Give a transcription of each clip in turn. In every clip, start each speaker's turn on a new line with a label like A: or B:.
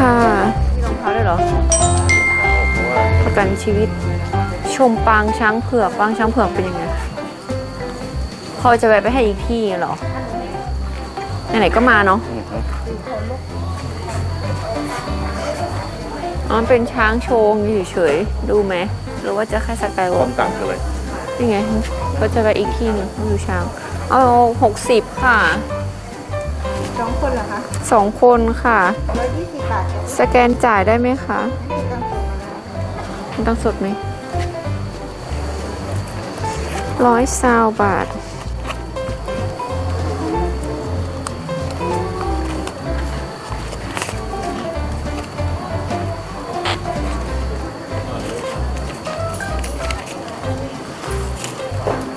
A: ค่ะมีรองเท้าด้วยเหรอ ประกันชีวิต ชมปางช้างเผือกปางช้างเผือกเป็นยังไงพอจะไปไปให้อีกที่เหรอไหนๆก็มาเนาะอ๋อมันเป็นช้างโชว์อยู่เฉยๆดูไหมหรือว่าจะแค่สกายวอ
B: ค
A: ล์
B: วากมต่างคืออะไร
A: นี่ไงก็จะไปอีกที่หนึ่งดูช้างเอาหกสิบค่ะ
C: สองคนเหรอคะ
A: สองคนค่ะ
C: ร้อยยี่สิบบาทจะ
A: สแกนจ่ายได้ไหมคะ
C: ไม่ต้องส่งมาแล้ว
A: มันต้องสดไหมร้อยซาวบาท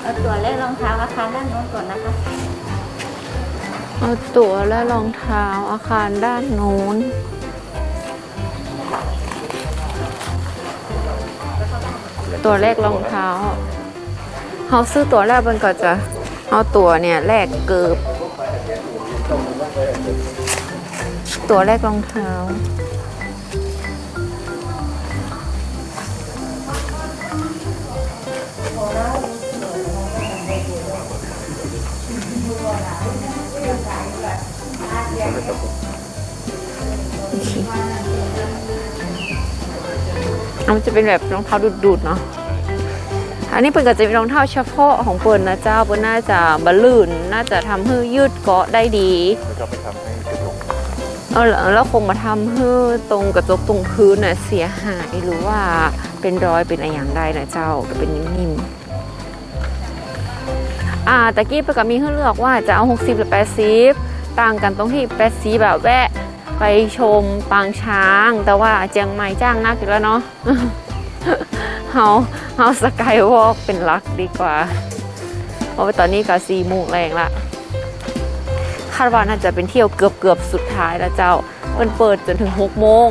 D: เอาตัวเลขรองเท้าอาคารด้านโน้นก่อนนะคะ
A: เอาตั๋วและรองเท้าอาคารด้านโน้น ตัวแรกรองเท้าเขาซื้อตั๋วแรกมันก็จะเอาตั๋วเนี่ยแลกเกิบตั๋วแรกรองเท้า มันจะเป็นแบบรองเท้าดูดๆเนาะอันนี้เปิ่นก็จะเป็นรองเท้าเฉพาะของเปิ่นนะเจ้าเปิ่นน่าจะบะลื่นน่าจะทำให้ยืดเกาะได้ดี
B: แล้วก็ไปทำให้กระจก
A: เออแล้วแล้วคงมาทำให้ตรงกระจกตรงพื้นน่ะเสียหายหรือว่าเป็นรอยเป็นอะไรอย่างใดนะเจ้าก็เป็นนิ่มๆอ่าตะกี้เปิ่นก็มีให้เลือกว่าจะเอา 60 หรือ 80 ต่างกันตรงที่80แบบแวะ ไปชมปางช้าง แต่ว่าเจียงใหม่จ้างนักอยู่แล้วเนาะเฮาเฮาสกายวอล์กเป็นลักดีกว่าเพราะว่าตอนนี้ก็สี่โมงแรงละคาดว่าน่าจะเป็นเที่ยวเกือบเกือบสุดท้ายแล้วเจ้าเปิดเปิดจนถึง6โมง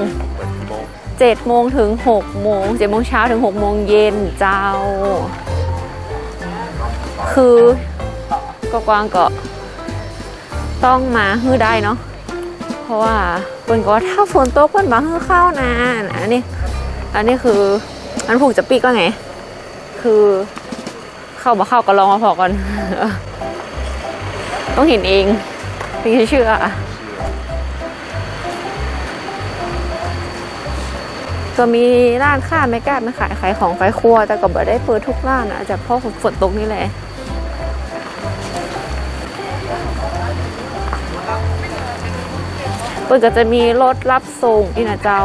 B: เปิดโมง
A: ถึง6โมง7โมงเช้าถึง6โมงเย็นเจ้า คือก็กวางเก็ ต้องมาฮื้อได้เนาะเพราะว่าเปิ้นก็ว่าถ้าฝนตกเปิ้นมาฮื้อเข้านะอันนี้ อันนี้คือมันผูกจะปีกแล้วไง คือเข้ามาเข้าก็ลองมาพอก่อนต้องเห็นเองถึงจะเชื่อก็มีร้านค้าไม่กล้าไม่ขายขายของไฟครัว แต่ก็บ่ได้เปิดทุกร้านนะจากเพ่อฝนตกนี่แหละ เปิดก็จะมีรถรับส่งอีนะเจ้า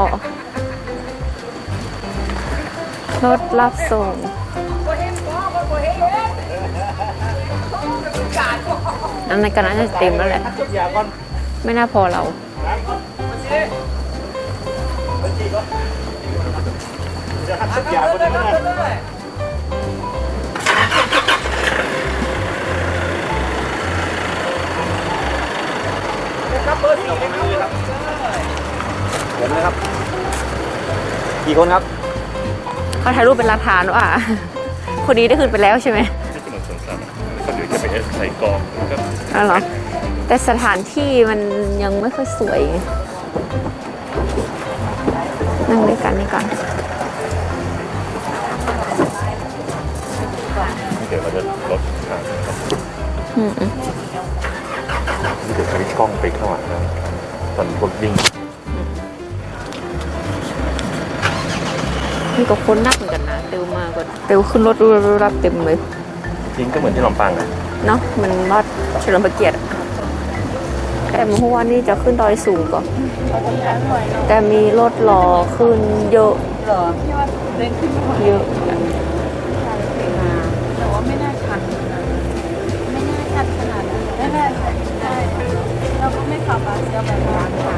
A: รถรับส่งอันนั้นก็น่าจะเต็มแล้วแหละ ไม่น่าพอเรา
B: ผมนะครับ กี่คนครับ
A: เขาถ่ายรูปเป็นหลักฐานว่า คนนี้ได้คืนไปแล้วใช่ไหม
B: ที่ถนนสวนสัตว์แล้วก็เดี๋ยวจะไปใส่กองแล้วก็
A: อ๋อเหรอแต่สถานที่มันยังไม่ค่อยสวยไงนั่งด้วยกันนี่ก่อน
B: เดี๋ยวเราจะลดทางนะครับ
A: อืมอืม
B: เดี๋ยวใช้กล้องไปข้างหลังนะตอนรถวิ่ง
A: นี่ก็คนนักเหมือนกันนะเร็วมากกว่าเร็วขึ้นรถรูรับเต็มเลย
B: จริงก็เหมือนที่ลำปางอะ
A: เนาะมันรอดเฉลิมพระเกียรติแต่เมื่อวานนี่จะขึ้นดอยสูงก่อนแต่มีรถรอขึ้นเยอะ
C: หรอว่าเล่นขึ้น
A: เยอะ
C: นั้นค่ะ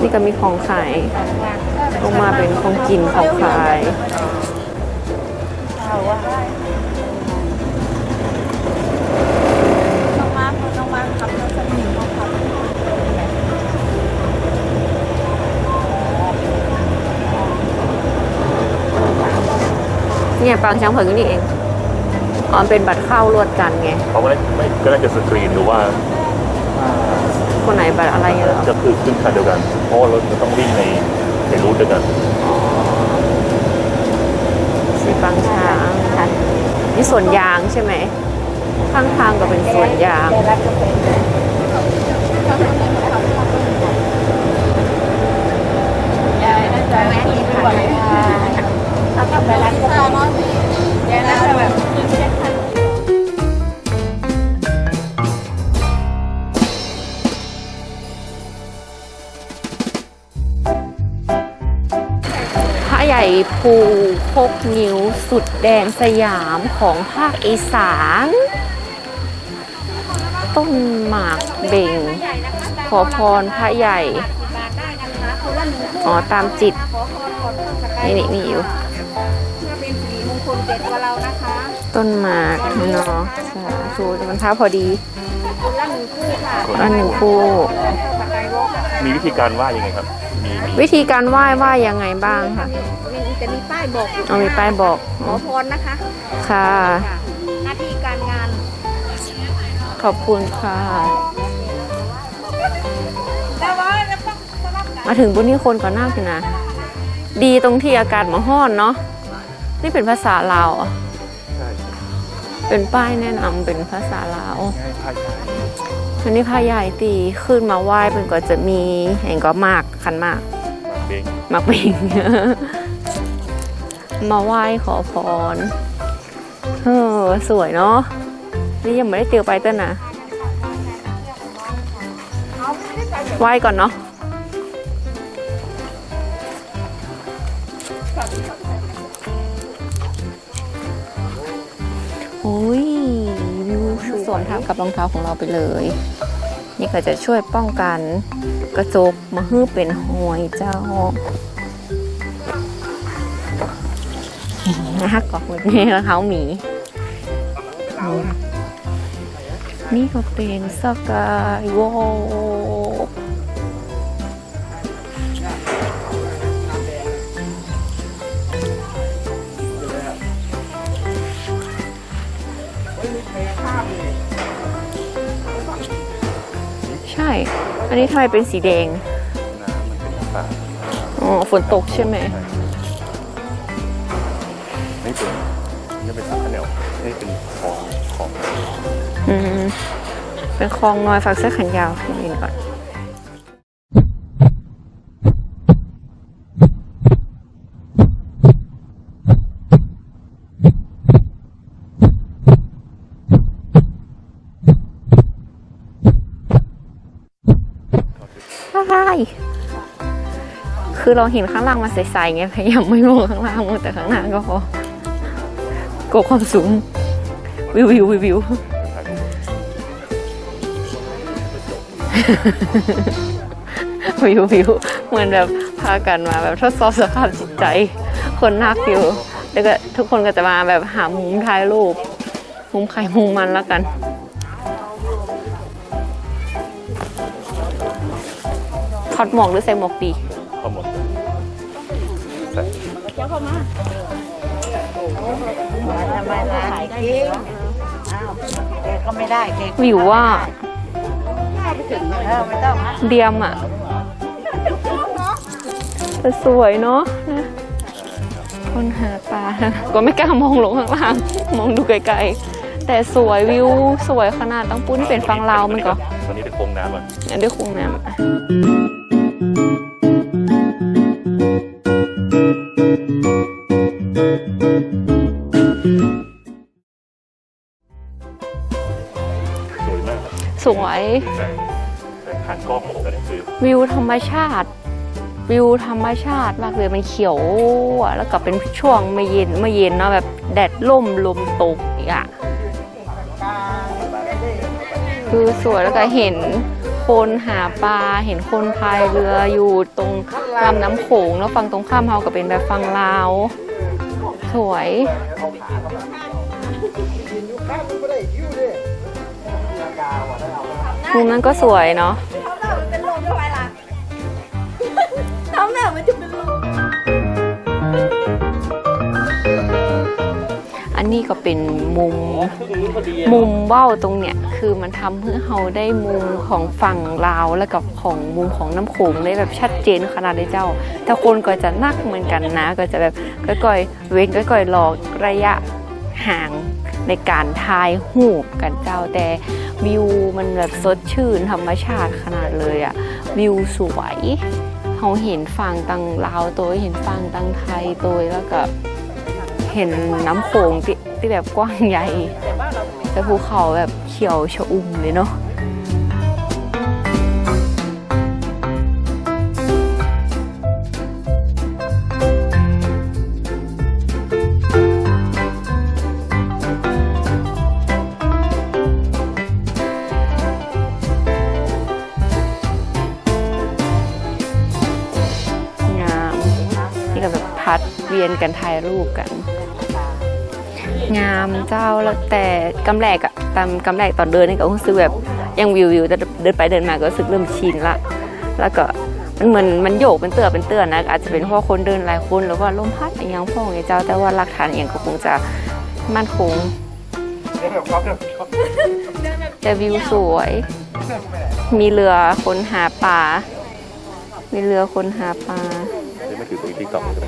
A: นี่ก็มีของขายลงมาเป็นของกินของขาย
C: เอาว่าน้องมาร์คน้องมาร์คขับรถสนิทเขาขับ
A: เนี่ยปางช้างเผือกอยู่นี่เองอ๋อมันเป็นบัตรเข้ารวดกันไง
B: เขาก็ได้ไม่ก็น่าจะสกรีนดูว่า
A: คคนไหนบัตรอะไรอย่างเงี้ยเหรอ
B: จะคือขึ้นคันเดียวกัน เพราะว่ารถมันต้องวิ่งในในรูทเดียวกัน
A: สีปางช้างนี่สวนยางใช่ไหม ข้างทางก็เป็นสวนยาง
C: ยายน่าจะคุยด้วย
D: แล้วก็ไปร้าน
C: ตาน้อ
A: ภูพกนิ้วสุดแดงสยามของภาคอีสาน ต้นหมากเบ่ง ขอพรพระใหญ่ อ๋อ ตามจิต นี่นี่มีอยู่
D: เป็นสีมงคลเด็ดกว่าเรานะคะ
A: ต้นหมากเนาะสาธุมันพระพอดี
D: คนละหนึ่งคู่ค่ะ
A: อันหนึ่งคู่
D: ปัจจัยวกนะคะ
B: มีวิธีการว่ายังไงครับมีมี
A: วิธีการไหว้ไหว้ยังไงบ้างคะ
D: มี จะมีป้ายบอกอยู่
A: เอามีป้ายบอก
D: ขอพรนะคะ
A: ค่ะ
D: ค่ะหน้าที่การงาน
A: ขอบคุณค่ะ มาถึงบุญนี่คนก่อนหน้าคือนะ ดีตรงที่อากาศมาห้อนเนาะ นี่เป็นภาษาลาวอะ
B: ใช่
A: เป็นป้ายแนะนำเป็นภาษาลาว
B: ง่ายพายง่าย
A: อันนี้พระใหญ่ตีขึ้นมาไหว้เป็นก็จะมีแห่งก็มากคันมาก
B: มาเบง
A: มากปิง มาไหว้ขอพร เออ สวยเนาะ นี่ยังไม่ได้เตียวไปเต้นนะไหว้ก่อนเนาะโอ้ยวิวสวมทับกับรองเท้าของเราไปเลย นี่ก็จะช่วยป้องกันกระจกมาฮื้อเป็นหอยเจ้า ฮักกอกแบบนี้แล้วเขาหมีนี่ก็เป็นสกายวอล์กใช่ อันนี้ทำไมเป็นสีแดง อ๋อ ฝนตกใช่ไหม
B: ไม่เป็นนี่เป็นสักขะเหนียวนี่เป็นของของ
A: อืมเป็นคลองน้อยฝากเสื้อแขนยาวขึ้นอินก่อนอะไรคือเราเห็นข้างล่างมาใสๆไงพยายามไม่มองข้างล่างมองแต่ข้างหน้าก็พอ กลัวความสูง วิววิววิววิววิววิวเหมือนแบบพากันมาแบบทดสอบสภาพจิตใจ คนนักอยู่แล้วก็ทุกคนก็จะมาแบบหามุมถ่ายรูป มุมใครมุมมันแล้วกันถอดหมวกหรือใส่หมวกดี
B: เอาหมดใส่
D: ทำไมล่ะถ่ายจริงอ้าวแกก็ไม่ได้แก
A: วิวว่า
D: เออไม่ต้องนะ
A: เดียมอะแต่สวยเนาะนะคนหาปลานะก็ไม่กล้ามองลงข้างล่าง มองดูไกลๆ แต่สวยวิวสวยขนาดต้องปุ้นเป็นฟังลาวมันก็
B: ตอนนี้เป็นโค้งน้ำอะ
A: อันด้วยคงน้ำอะ
B: วยแต่แต่ผ่านกล้องแต่นี่คือ
A: วิวธรรมชาติ วิวธรรมชาติมากเลยมันเขียวอะแล้วก็เป็นช่วงไม่เย็นไม่เย็นเนาะแบบแดดล่มลมตกอีกอะคือสวยแล้วก็เห็นคนหาปลาเห็นคนพายเรืออยู่ตรงลำน้ำโขงแล้วฝั่งตรงข้ามเฮาก็เป็นแบบฝั่งลาว สวย มุมนั้นก็สวยเนาะ
C: เป็นลมทำไมล่ะน้ำหน้ามันจะเป็นลม
A: อันนี้ก็เป็นมุมมุมเว้าตรงเนี้ยคือมันทำให้เราได้มุมของฝั่งลาวและกับของมุมของน้ำโขงได้แบบชัดเจนขนาดได้เจ้า แต่คนก็จะนักเหมือนกันนะ ก็จะแบบก้อยๆเว้นก้อยๆหลอกระยะห่าง ในการทายหูบกันเจ้าแต่วิวมันแบบสดชื่นธรรมชาติขนาดเลยอะวิวสวยเราเห็นฝั่งตังลาวตัวเห็นฝั่งตังไทยตัวแล้วก็เห็นน้ำโขงที่ที่แบบกว้างใหญ่แต่ภูเขาแบบเขียวชอุ่มเลยเนาะ วียนกันถ่ายรูปกัน งามเจ้าแล้วแต่กำแรกอะตามกำแรกตอนเดินนี่ก็รู้สึกแบบยังวิววิวแต่เดินไปเดินมาก็รู้สึกเริ่มชินละ แล้วก็มันเหมือนมันโยกเป็นเตือเป็นเตือนนะอาจจะเป็นเพราะคนเดินหลายคนหรือว่าลมพัดอย่างยังพ่องไงเจ้าแต่ว่าหลักฐานอย่างก็คงจะมั่นคงแต่วิวสวย มีเรือคนหาปลา มีเรือคนหาปลา
B: ไม่ถือติ๊กต็อกใช่ไหม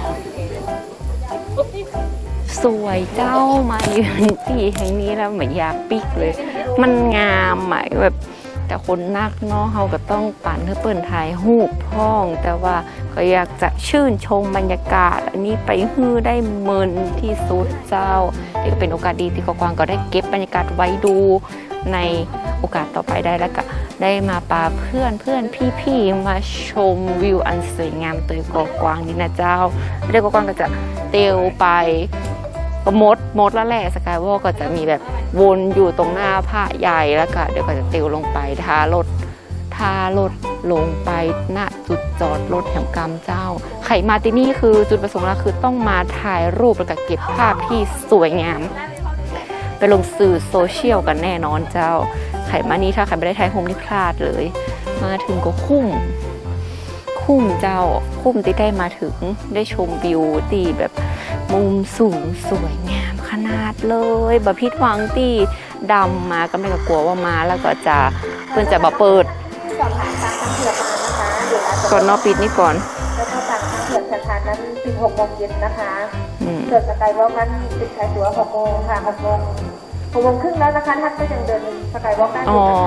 A: สวยเจ้ามาอยู่ที่แห่งนี้แล้วเหมือนยากปิกเลย มันงามหมายแบบแต่คนนักเนาะเขาก็ต้องปั่นเพื่อเปิ่นถ่ายรูปพ้อง แต่ว่าก็อยากจะชื่นชมบรรยากาศ อันนี้ไปฮื้อได้เมินที่สุดเจ้านี่ก็เป็นโอกาสดีที่กกวางก็ได้เก็บบรรยากาศไว้ดูในโอกาสต่อไปได้แล้วก็ได้มาปาเพื่อนเพื่อนพี่ๆมาชมวิวอันสวยงามตัวกกวางนี่นะเจ้าเรียกกกวางก็จะเตียวไป ก็มดมดแล้วแหละสกายวอลก็จะมีแบบวนอยู่ตรงหน้าผ้าใหญ่แล้วก็เดี๋ยวก็จะติวลงไปทารถทารถลงไปณจุดจอดรถแห่งกรรมเจ้า ไข่มาที่นี่คือจุดประสงค์หลักคือต้องมาถ่ายรูปแล้วก็เก็บภาพที่สวยงาม ไปลงสื่อโซเชียลกันแน่นอนเจ้า ไข่มานี้ถ้าใครไม่ได้ถ่ายโฮมนี่พลาดเลย มาถึงก็คุ้มคุ้มเจ้าคุ้มที่ได้มาถึงได้ชมวิวตีแบบ มุมสูงสวยงามขนาดเลยบะพิดหวังตีดำมาก็ไม่ก็กลัวว่ามาแล้วก็จะเพื่อนจะมาเปิด
E: สอบถามทางทางเผือกมานะคะเดี๋ยวอาจจะ
A: ก่อนเนอกปิดนี่ก่อน
E: แล้วก็ทางทางเผือกสถานนั้น16โมงเย็นนะคะ
A: อืม
E: เผือกสกายวอล์กนั้นปิดขายตั๋ว6โมงค่ะ6โมง6โมงครึ่งแล้วนะคะท่านก็ยังเดินสกายวอล์กได้อ
A: อ๋อยู่
E: นะค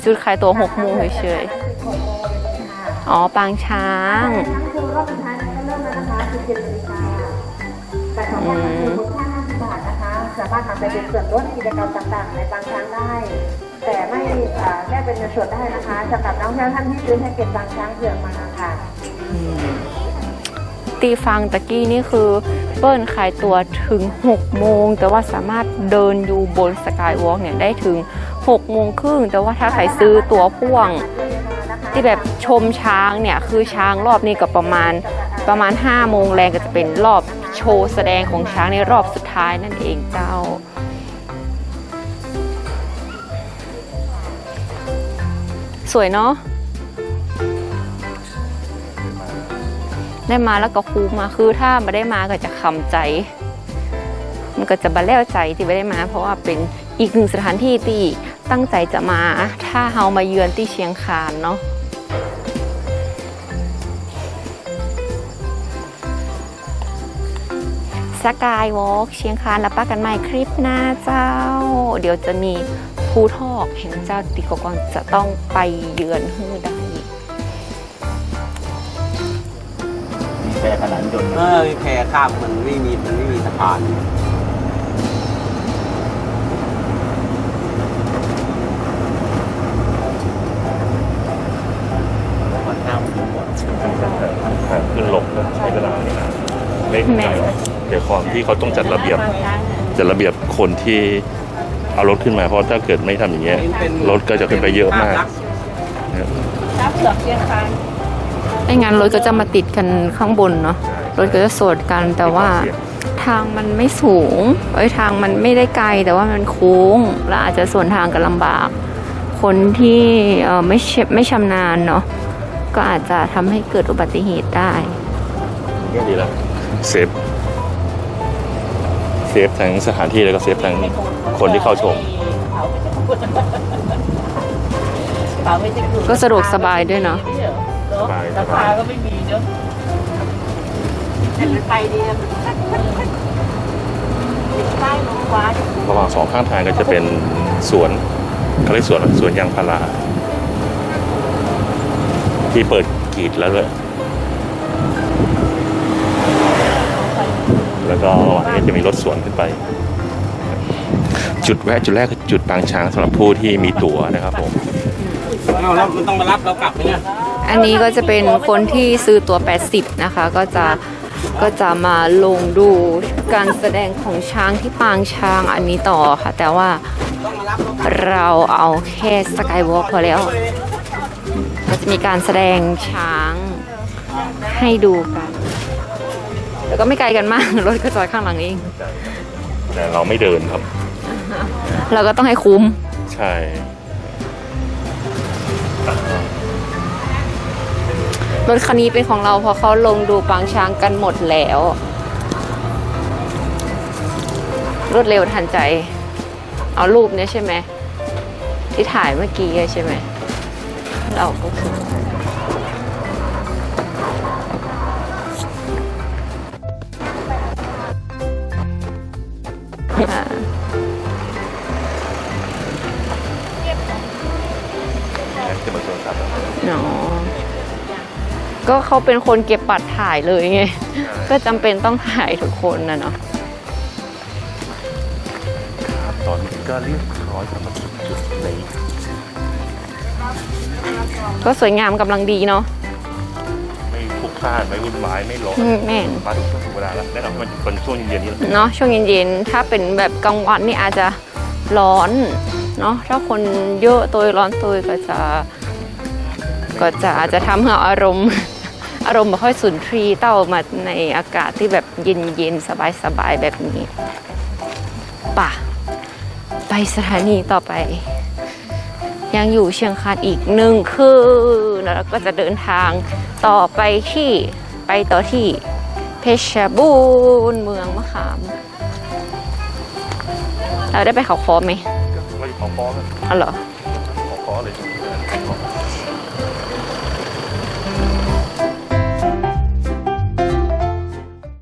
E: ะ
A: จุดขายตัวหกโมงเฉย
E: ๆ6โมงเย็นค่ะ
A: ๆอ๋อ ปางช้าง
E: ทั้งคือรอบสุดท้าย แต่ของท่านก็คือมูลค่า50บาทนะคะ สามารถนำไปเป็นส่วนลดกิจกรรมต่างๆ ในบางช้งได้ แต่ไม่อ่าแลกเป็นเงินสดได้นะคะสำหรับนักท่องเที่ยวท่านที่ซื้อแพ็กเกจบางช้างเผือกมาค่ะ
A: ตีฟังตะกี้นี่คือเปิ้ลขายตัวถึง 6 โมง แต่ว่าสามารถเดินอยู่บนสกายวอล์กเนี่ยได้ถึง 6 โมงครึ่ง แต่ว่าถ้าใครซื้อตั๋วพ่วง ที่แบบชมช้างเนี่ย คือช้างรอบนี้ก็ประมาณประมาณ 5 โมงแรงก็จะเป็นรอบ โชว์แสดงของช้างในรอบสุดท้ายนั่นเองเจ้า สวยเนาะได้มาแล้วก็คูมาคือถ้าไม่ได้มาก็จะคำใจ มันก็จะบันแล้วใจที่ไม่ได้มา เพราะว่าเป็นอีกหนึ่งสถานที่ที่ตั้งใจจะมา ถ้าเฮามาเยือนที่เชียงคานเนาะ สกายวอล์กเชียงคานแล้วป้ากันใหม่คลิปหน้าเจ้า เดี๋ยวจะมีภูทอกเห็นเจ้าติกกอนจะต้องไปเยือนฮื้อได้
B: มีแพรขนาดยนต์
F: เออแพข้ามมันไม่มีมันไม่มีสะพานมันข้ามถึงหมด
B: ทางขึ้นลงก็ใช้เวลาไม่นานไม่ไกลหรอก เดี๋ยวความที่เขาต้องจัดระเบียบจัดระเบียบคนที่เอารถขึ้นมาเพราะถ้าเกิดไม่ทำอย่างเงี้ยรถก็จะขึ้นไปเยอะมาก
C: ช้างเผือกเชียงคาน
A: ไม่งั้นรถก็จะมาติดกันข้างบนเนาะรถก็จะสวนกันแต่ว่าทางมันไม่สูงเอ้ยทางมันไม่ได้ไกลแต่ว่ามันโค้งแล้วอาจจะสวนทางกันลำบาก คนที่เอ่อไม่เชไม่ชำนาญเนาะก็อาจจะทำให้เกิดอุบัติเหตุได้
B: ก็ดีแล้วเซฟ
A: เซ
B: ฟทั้งสถานที่แล้วก็เซฟทั้งคนที่เข้าชม
D: เปล่าไม่ใช่คือ
A: ก็สะดวกสบายด้วยเนาะ
B: สบาย
D: ราคาก็ไม่มีเนาะแต่มันไปดีนะใต้ลงฟ้า
B: ระหว่างสองข้างทางก็จะเป็นสวนเขาเรียกสวนสวนยางพาราที่เปิดกรีดแล้วเแล้วก็ระหว่างนี้จะมีรถสวนขึ้นไป จุดแวะจุดแรกคือจุดปางช้างสำหรับผู้ที่มีตั๋วนะครับผม
F: เอาแล้วมันต้องมารับเรากลับไหมเนี่ย
A: อันนี้ก็จะเป็นคนที่ซื้อตัว80 นะคะ ก็จะก็จะมาลงดูการแสดงของช้างที่ปางช้างอันนี้ต่อค่ะ แต่ว่าเราเอาแค่สกายวอล์กพอแล้ว ก็จะมีการแสดงช้างให้ดูกัน แล้วก็ไม่ไกลกันมาก รถก็จอดข้างหลังเอง
B: แต่เราไม่เดินครับ
A: เราก็ต้องให้คุ้ม
B: ใช่
A: รถคันนี้เป็นของเราเพราะเขาลงดูปางช้างกันหมดแล้ว รวดเร็วทันใจ เอารูปเนี่ยใช่ไหม ที่ถ่ายเมื่อกี้อะใช่ไหมเราก็คือ
B: จะมาชวนครับ
A: เนาะก็เขาเป็นคนเก็บบัตรถ่ายเลยไง ก็จำเป็นต้องถ่ายทุกคนนะเนาะ
B: ตอนนี้ก็เรียบร้อยสำหรับจุดนี้
A: ก็สวยงามกำลังดีเนาะ
B: ไม่พลุกพล่านไม่วุ่นวายไม่ร้อน
A: อืมแม่น
B: มาถึงช่วงถึงเวลาแล้วแน่นอนว่ามันเป็นช่วงเย็นๆนี้แหละ
A: เนาะช่วงเย็นๆ ถ้าเป็นแบบกลางวันนี่อาจจะร้อนเนาะถ้าคนเยอะตัวร้อนตัวก็จะ ก็จะอาจจะทำให้อารมณ์ อารมณ์ไม่ค่อยสุนทรีย์เต้ามาในอากาศที่แบบเย็นๆ สบายๆ แบบนี้ป่ะ ไปสถานีต่อไป ยังอยู่เชียงคานอีกหนึ่งคืนแล้วก็จะเดินทางต่อไปที่ไปต่อที่เพชรบูรณ์เมืองมะขาม เราได้ไปเขาคอไหม
B: ก็อยู่ขอคอกัน
A: อ๋อเหรอ
B: ขอคอเลย